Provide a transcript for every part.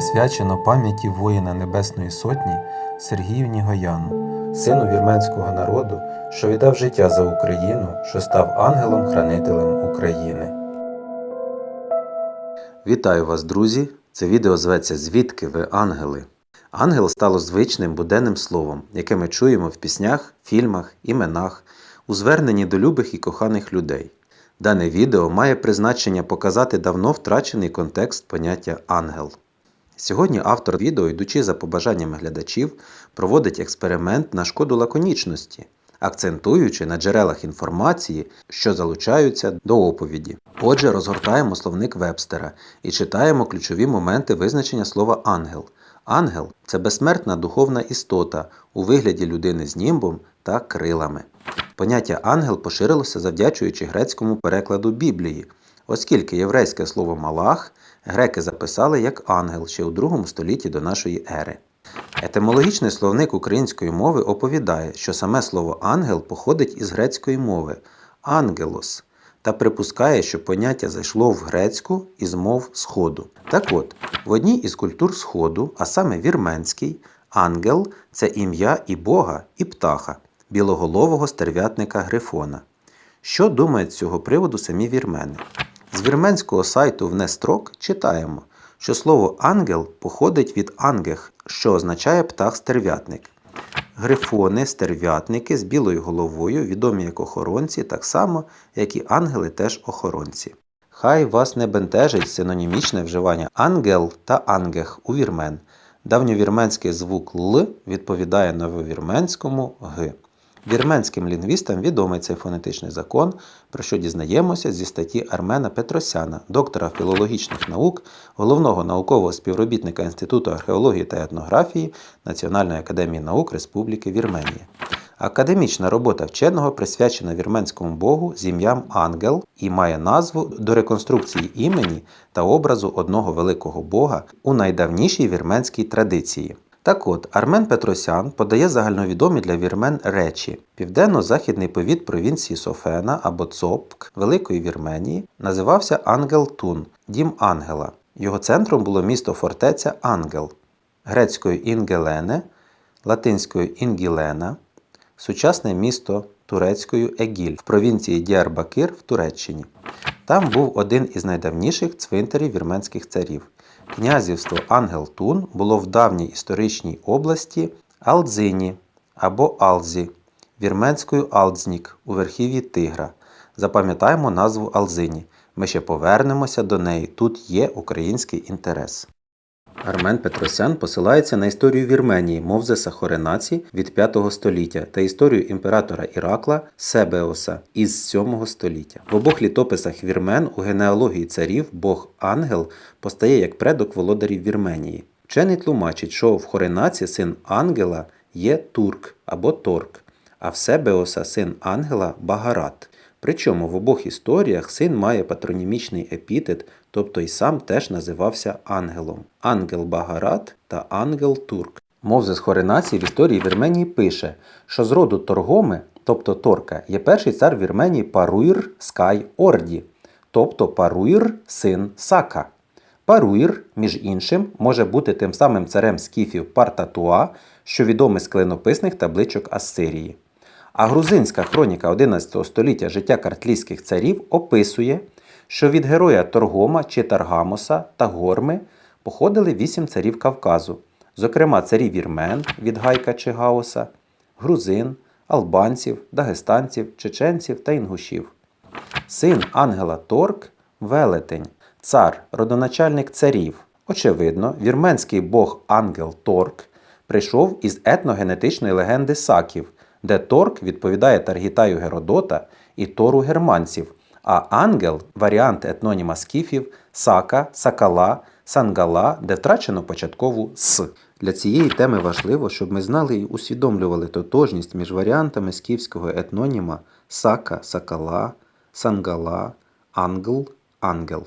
присвячено пам'яті воїна Небесної Сотні Сергію Гояну, сину вірменського народу, що віддав життя за Україну, що став ангелом-хранителем України. Вітаю вас, друзі! Це відео зветься Звідки ви ангели? Ангел стало звичним буденним словом, яке ми чуємо в піснях, фільмах, іменах, у зверненні до любих і коханих людей. Дане відео має призначення показати давно втрачений контекст поняття ангел. Сьогодні автор відео, йдучи за побажаннями глядачів, проводить експеримент на шкоду лаконічності, акцентуючи на джерелах інформації, що залучаються до оповіді. Отже, розгортаємо словник Вебстера і читаємо ключові моменти визначення слова ангел. Ангел це безсмертна духовна істота у вигляді людини з німбом та крилами. Поняття ангел поширилося завдячуючи грецькому перекладу Біблії, оскільки єврейське слово малах греки записали як ангел ще у другому столітті до нашої ери. Етимологічний словник української мови оповідає, що саме слово ангел походить із грецької мови ангелос та припускає, що поняття зайшло в грецьку із мов Сходу. Так от, в одній із культур Сходу, а саме вірменській, ангел це ім'я і Бога, і птаха, білоголового стерв'ятника Грифона. Що думають з цього приводу самі вірмени? З вірменського сайту Внестрок читаємо, що слово ангел походить від ангех, що означає птах-стерв'ятник. Грифони, стерв'ятники з білою головою, відомі як охоронці, так само, як і ангели теж охоронці. Хай вас не бентежить синонімічне вживання ангел та ангех у вірмен. Давньовірменський звук Л відповідає нововірменському Г. Вірменським лінгвістам відомий цей фонетичний закон, про що дізнаємося зі статті Армена Петросяна, доктора філологічних наук, головного наукового співробітника Інституту археології та етнографії Національної академії наук Республіки Вірменія. Академічна робота вченого присвячена вірменському богу з ім'ям Ангел і має назву до реконструкції імені та образу одного великого бога у найдавнішій вірменській традиції. Так от, Армен Петросян подає загальновідомі для вірмен речі. Південно-західний повіт провінції Софена або Цопк Великої Вірменії називався Ангел Тун, дім Ангела. Його центром було місто фортеця Ангел, грецькою Інгелене, латинською Інгілена, сучасне місто турецькою Егіль в провінції Діарбакир в Туреччині. Там був один із найдавніших цвинтарів вірменських царів. Князівство Ангел-Тун було в давній історичній області Алдзині або Алзі, вірменською Алдзнік у верхів'ї Тигра. Запам'ятаємо назву Алзині. Ми ще повернемося до неї. Тут є український інтерес. Армен Петросян посилається на історію Вірменії Мовзеса Хоренаці від 5 століття та історію імператора Іракла Себеоса із 7 століття. В обох літописах вірмен у генеалогії царів Бог Ангел постає як предок володарів Вірменії. Вчений тлумачить, що в Хоренаці син Ангела є Турк або Торк, а в Себеоса син Ангела Багарат. Причому в обох історіях син має патронімічний епітет, тобто й сам теж називався ангелом Ангел Багарат та Ангел Турк. Мовзес Хоренацій в історії Вірменії пише, що з роду Торгоми, тобто Торка, є перший цар Вірменії Паруїр Скай Орді, тобто Паруїр син Сака. Паруїр, між іншим, може бути тим самим царем скіфів Партатуа, що відомий з клинописних табличок Ассирії. А грузинська хроніка 11 століття життя картлійських царів описує, що від героя Торгома чи Таргамоса та Горми походили вісім царів Кавказу, зокрема царів вірмен від Гайка чи Гаоса, грузин, албанців, дагестанців, чеченців та інгушів. Син Ангела Торк велетень, цар, родоначальник царів. Очевидно, вірменський бог Ангел Торк прийшов із етногенетичної легенди Саків де Торк відповідає Таргітаю Геродота і Тору германців, а ангел варіант етноніма скіфів Сака, Сакала, Сангала, де втрачено початкову С. Для цієї теми важливо, щоб ми знали і усвідомлювали тотожність між варіантами скіфського етноніма Сака, Сакала, Сангала, Англ, Ангел.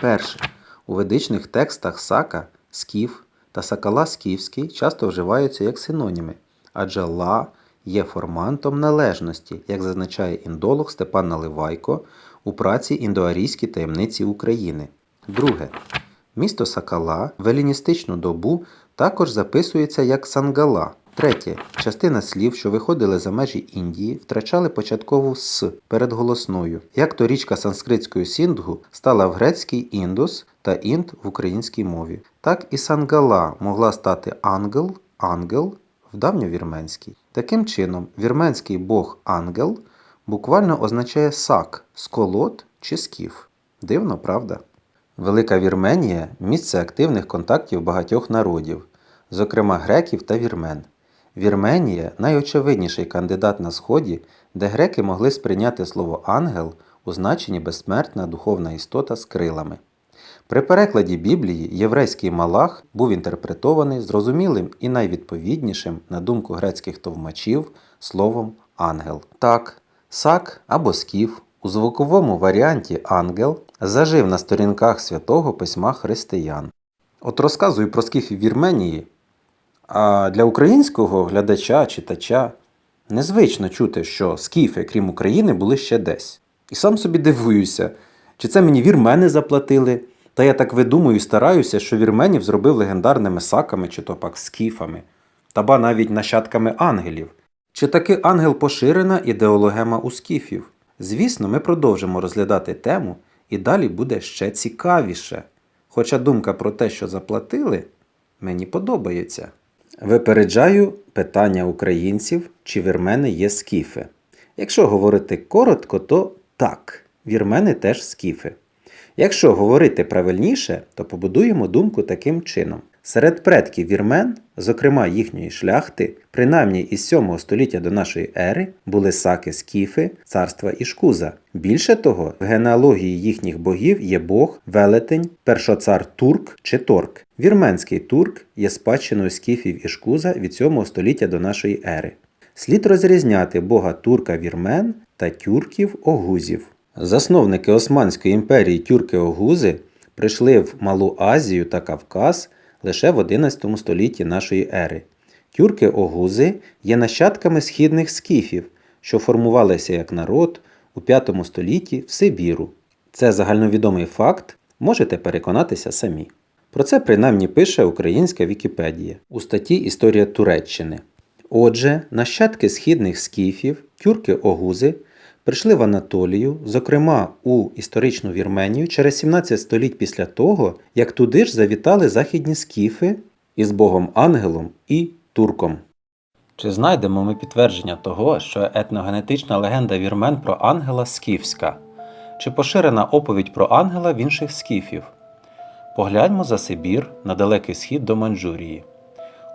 Перше. У ведичних текстах Сака, Скіф та Сакала Скіфський часто вживаються як синоніми, адже ла є формантом належності, як зазначає індолог Степан Наливайко у праці Індоарійські таємниці України. Друге. Місто Сакала в еліністичну добу також записується як Сангала. Третє. Частина слів, що виходили за межі Індії, втрачали початкову с перед голосною. Як то річка санскритською Сіндгу стала в грецькій індус та інд в українській мові. Так і Сангала могла стати ангел, ангел в давньовірменській. Таким чином, вірменський бог ангел буквально означає сак, сколот чи скіф. Дивно, правда? Велика Вірменія місце активних контактів багатьох народів, зокрема греків та вірмен. Вірменія найочевидніший кандидат на сході, де греки могли сприйняти слово ангел у значенні безсмертна духовна істота з крилами. При перекладі Біблії єврейський малах був інтерпретований зрозумілим і найвідповіднішим, на думку грецьких товмачів, словом ангел. Так, сак або скіф у звуковому варіанті ангел зажив на сторінках святого письма християн. От розказую про скіфів Вірменії, а для українського глядача, читача незвично чути, що скіфи, крім України, були ще десь. І сам собі дивуюся, чи це мені вірмени заплатили, та я так видумую і стараюся, що вірменів зробив легендарними саками чи то пак скіфами, та ба навіть нащадками ангелів. Чи таки ангел поширена ідеологема у скіфів? Звісно, ми продовжимо розглядати тему, і далі буде ще цікавіше. Хоча думка про те, що заплатили, мені подобається. Випереджаю питання українців, чи вірмени є скіфи. Якщо говорити коротко, то так, вірмени теж скіфи. Якщо говорити правильніше, то побудуємо думку таким чином. Серед предків вірмен, зокрема їхньої шляхти, принаймні із 7 століття до нашої ери, були саки скіфи, царства Ішкуза. Більше того, в генеалогії їхніх богів є бог, велетень, першоцар Турк чи Торк. Вірменський турк є спадщиною скіфів Ішкуза від 7 століття до нашої ери. Слід розрізняти бога турка вірмен та тюрків огузів. Засновники Османської імперії тюрки-огузи прийшли в Малу Азію та Кавказ лише в 11 столітті нашої ери. Тюрки-огузи є нащадками східних скіфів, що формувалися як народ у 5 столітті в Сибіру. Це загальновідомий факт, можете переконатися самі. Про це принаймні пише українська Вікіпедія у статті Історія Туреччини. Отже, нащадки східних скіфів, тюрки-огузи прийшли в Анатолію, зокрема у історичну Вірменію, через 17 століть після того, як туди ж завітали західні скіфи із богом Ангелом і турком. Чи знайдемо ми підтвердження того, що етногенетична легенда вірмен про ангела скіфська? Чи поширена оповідь про ангела в інших скіфів? Погляньмо за Сибір на далекий схід до Манджурії.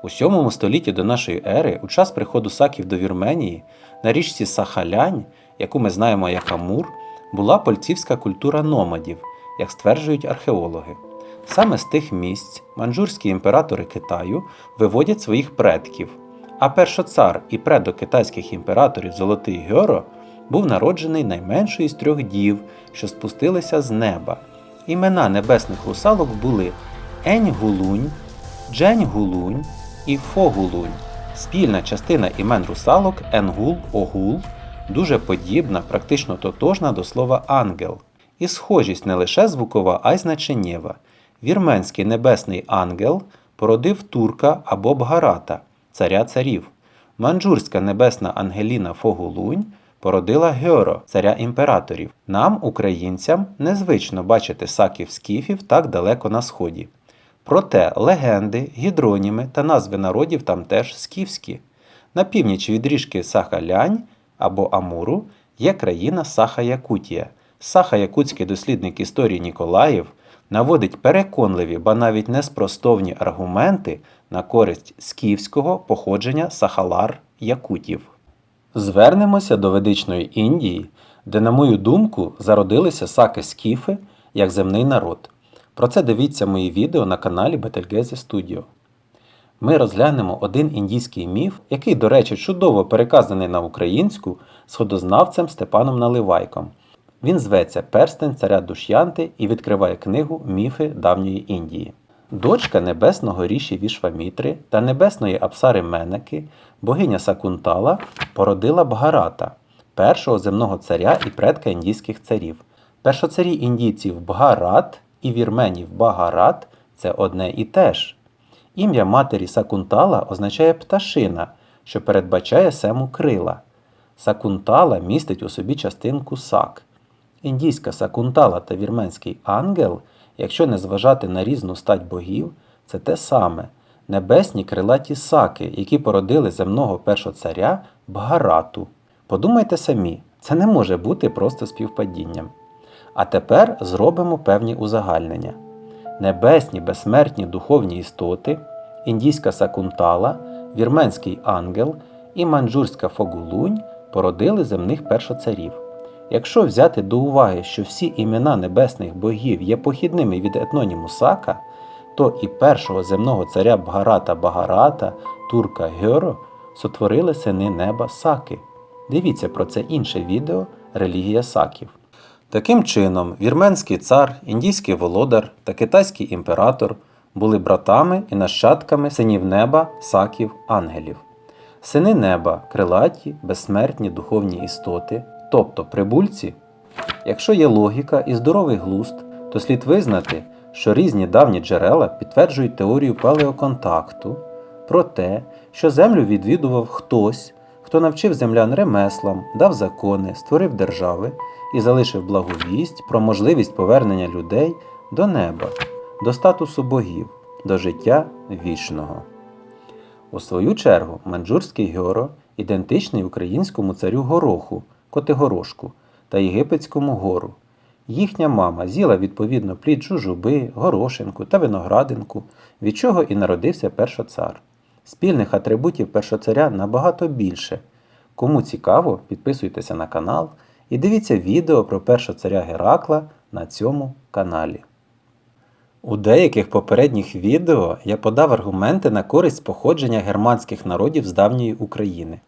У 7 столітті до нашої ери, у час приходу саків до Вірменії, на річці Сахалянь, яку ми знаємо як Амур, була польцівська культура номадів, як стверджують археологи. Саме з тих місць манджурські імператори Китаю виводять своїх предків, а першоцар і предок китайських імператорів Золотий Гьоро був народжений найменшою з трьох дів, що спустилися з неба. Імена небесних русалок були Ень-Гулунь, Джень-Гулунь і Фогулунь. Спільна частина імен русалок Енгул-Огул дуже подібна, практично тотожна до слова ангел. І схожість не лише звукова, а й значеннєва. Вірменський небесний ангел породив турка або бгарата, царя царів. Манджурська небесна Ангеліна Фогулунь породила Гьоро, царя імператорів. Нам, українцям, незвично бачити саків скіфів так далеко на сході. Проте легенди, гідроніми та назви народів там теж скіфські. На північ від ріжки Сахалянь або Амуру є країна Саха-Якутія. Саха-Якутський дослідник історії Ніколаєв наводить переконливі, ба навіть неспростовні аргументи на користь скіфського походження Сахалар Якутів. Звернемося до ведичної Індії, де, на мою думку, зародилися саки скіфи як земний народ. Про це дивіться мої відео на каналі Betelgeuse Studio. Ми розглянемо один індійський міф, який, до речі, чудово переказаний на українську сходознавцем Степаном Наливайком. Він зветься Перстень царя Душ'янти і відкриває книгу Міфи давньої Індії. Дочка небесного ріші Вішвамітри та небесної Апсари Менеки, богиня Сакунтала, породила Бгарата, першого земного царя і предка індійських царів. Першоцарі індійців Бгарат і вірменів Багарат це одне і те ж. Ім'я матері Сакунтала означає пташина, що передбачає сему крила. Сакунтала містить у собі частинку сак. Індійська сакунтала та вірменський ангел, якщо не зважати на різну стать богів, це те саме небесні крилаті саки, які породили земного першоцаря Бгарату. Подумайте самі, це не може бути просто співпадінням. А тепер зробимо певні узагальнення. Небесні безсмертні духовні істоти, індійська сакунтала, вірменський ангел і манджурська фогулунь породили земних першоцарів. Якщо взяти до уваги, що всі імена небесних богів є похідними від етноніму Сака, то і першого земного царя Бгарата Багарата, турка Гьоро сотворили сини неба Саки. Дивіться про це інше відео Релігія Саків. Таким чином, вірменський цар, індійський володар та китайський імператор були братами і нащадками синів неба, саків, ангелів. Сини неба крилаті, безсмертні духовні істоти, тобто прибульці. Якщо є логіка і здоровий глузд, то слід визнати, що різні давні джерела підтверджують теорію палеоконтакту про те, що землю відвідував хтось, хто навчив землян ремеслам, дав закони, створив держави і залишив благовість про можливість повернення людей до неба, до статусу богів, до життя вічного. У свою чергу манджурський гьоро ідентичний українському царю Гороху, Котигорошку та єгипетському гору. Їхня мама з'їла відповідно плід жужуби, горошинку та виноградинку, від чого і народився першоцар. Спільних атрибутів першоцаря набагато більше. Кому цікаво, підписуйтеся на канал і дивіться відео про першоцаря Геракла на цьому каналі. У деяких попередніх відео я подав аргументи на користь походження германських народів з давньої України.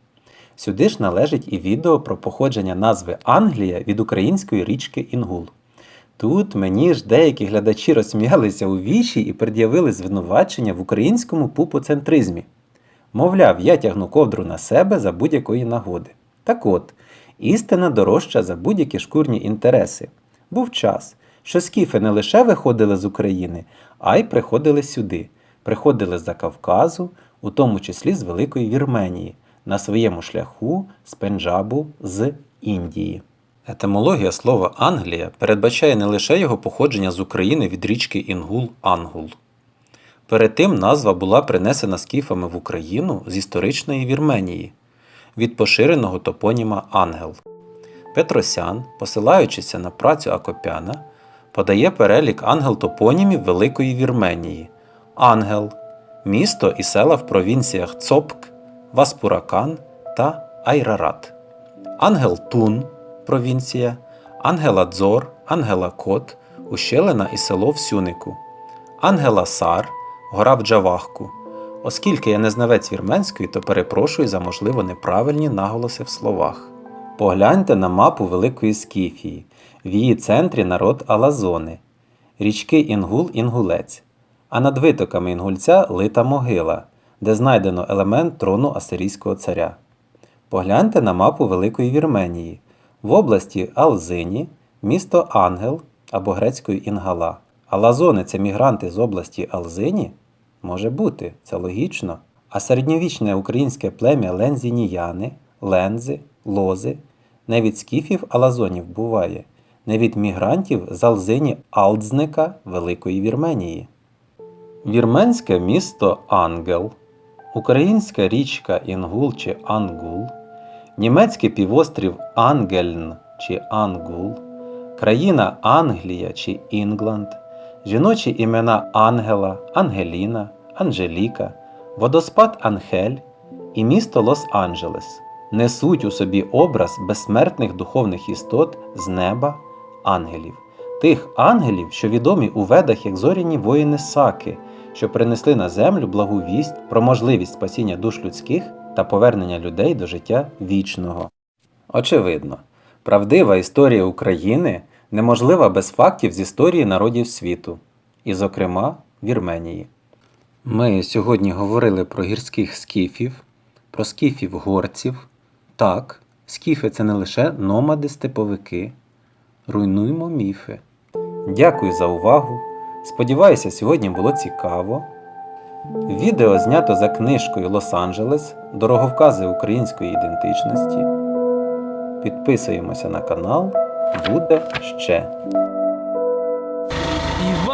Сюди ж належить і відео про походження назви Англія від української річки Інгул. Тут мені ж деякі глядачі розсміялися у вічі і пред'явили звинувачення в українському пупоцентризмі. Мовляв, я тягну ковдру на себе за будь-якої нагоди. Так от, істина дорожча за будь-які шкурні інтереси. Був час, що скіфи не лише виходили з України, а й приходили сюди, приходили з-за Кавказу, у тому числі з Великої Вірменії, на своєму шляху з Пенджабу з Індії. Етимологія слова Англія передбачає не лише його походження з України від річки Інгул-Ангул. Перед тим назва була принесена скіфами в Україну з історичної Вірменії від поширеного топоніма Ангел. Петросян, посилаючися на працю Акопяна, подає перелік ангел-топонімів Великої Вірменії, Ангел, місто і села в провінціях Цопк, Васпуракан та Айрарат, Ангел Тун, провінція, Ангеладзор, Ангелакот, Ущелина і село в Сюнику, Ангеласар, гора в Джавахку. Оскільки я не знавець вірменської, то перепрошую за можливо неправильні наголоси в словах. Погляньте на мапу Великої Скіфії. В її центрі народ Алазони, річки Інгул Інгулець, а над витоками Інгульця лита могила, де знайдено елемент трону Асирійського царя. Погляньте на мапу Великої Вірменії. В області Алзині місто Ангел або грецькою Інгала. Алазони це мігранти з області Алзині? Може бути, це логічно. А середньовічне українське плем'я лензініяни, лензи, лози не від скіфів алазонів буває, не від мігрантів з Алзині Алдзника Великої Вірменії. Вірменське місто Ангел, українська річка Інгул чи Ангул, німецький півострів Ангельн чи Ангул, країна Англія чи Інгланд, жіночі імена Ангела, Ангеліна, Анжеліка, водоспад Анхель і місто Лос-Анджелес несуть у собі образ безсмертних духовних істот з неба ангелів, тих ангелів, що відомі у ведах як зоряні воїни Саки, що принесли на землю благу вість про можливість спасіння душ людських та повернення людей до життя вічного. Очевидно, правдива історія України неможлива без фактів з історії народів світу, і, зокрема, Вірменії. Ми сьогодні говорили про гірських скіфів, про скіфів горців. Так, скіфи це не лише номади-степовики. Руйнуймо міфи. Дякую за увагу. Сподіваюся, сьогодні було цікаво. Відео знято за книжкою Лос-Анджелес Дороговкази української ідентичності. Підписуємося на канал, буде ще.